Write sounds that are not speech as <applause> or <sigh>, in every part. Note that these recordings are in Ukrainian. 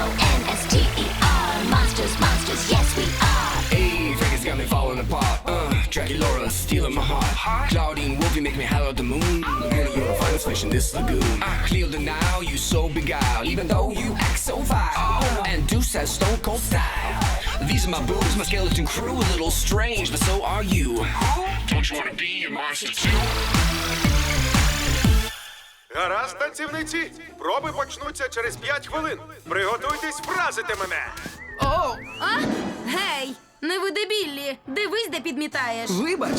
M-O-N-S-T-E-R. Monsters, monsters, yes we are. Hey, Vegas got me falling apart. Uh, Dracula stealing my heart. Claudine Wolfie make me hollow the moon. Girl, you're a finest fish in this lagoon. I clear the now, you so beguiled. Even though you act so vile. And Deuce has stone cold style. These are my boobs, my skeleton crew. A little strange, but so are you. Don't you wanna be a monster too? Гаразд, танцівниці, проби почнуться через 5 хвилин. Приготуйтесь вразити мене. О! А? Гей! Не види Біллі! Дивись, де підмітаєш. Вибач,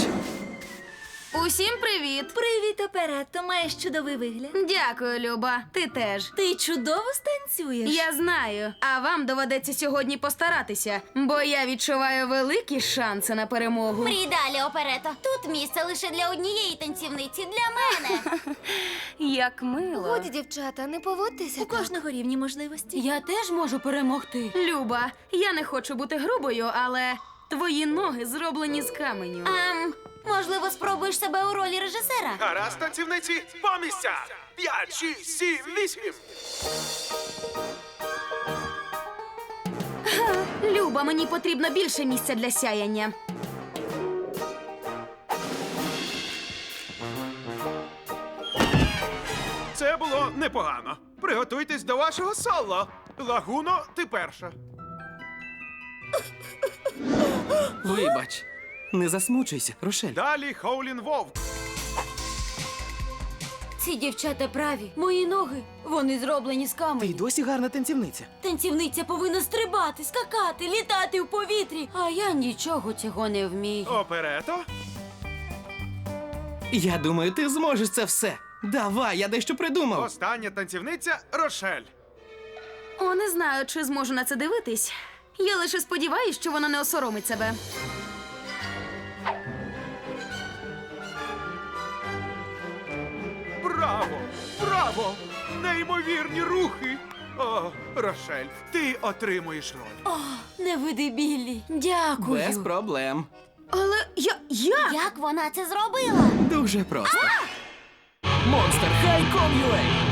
Усім привіт! Привіт, оперетто, маєш чудовий вигляд. Дякую, Люба. Ти теж. Ти чудово станцюєш. Я знаю, а вам доведеться сьогодні постаратися, бо я відчуваю великі шанси на перемогу. Мрій далі, оперето. Тут місце лише для однієї танцівниці, для мене. <laughs> Як мило. Годі, дівчата, не поводьтеся. У кожного рівні можливості. Я теж можу перемогти. Люба, я не хочу бути грубою, але твої ноги зроблені з каменю. Ем, можливо, спробуєш себе у ролі режисера? Гаразд, танцівниці, по місцях. 5, 6, 7, 8. Люба, мені потрібно більше місця для сяяння. Це було непогано. Приготуйтесь до вашого соло. Лагуно, ти перша. вибач. Не засмучуйся, Рошель. Далі Хоулін Вовк. Ці дівчата праві. Мої ноги, вони зроблені з Ти й досі гарна танцівниця. Танцівниця повинна стрибати, скакати, літати в повітрі. А я нічого цього не вмію. Оперето. Я думаю, ти зможеш це все. Давай, я дещо придумав. Остання танцівниця Рошель. О, не знаю, чи зможу на це дивитись. Я лише сподіваюся, що вона не осоромить себе. Браво! Неймовірні рухи! О, Рошель, ти отримуєш роль. О, не види білі. Дякую. Без проблем. Але я. Як Як вона це зробила? Дуже просто. Monster High Com.ua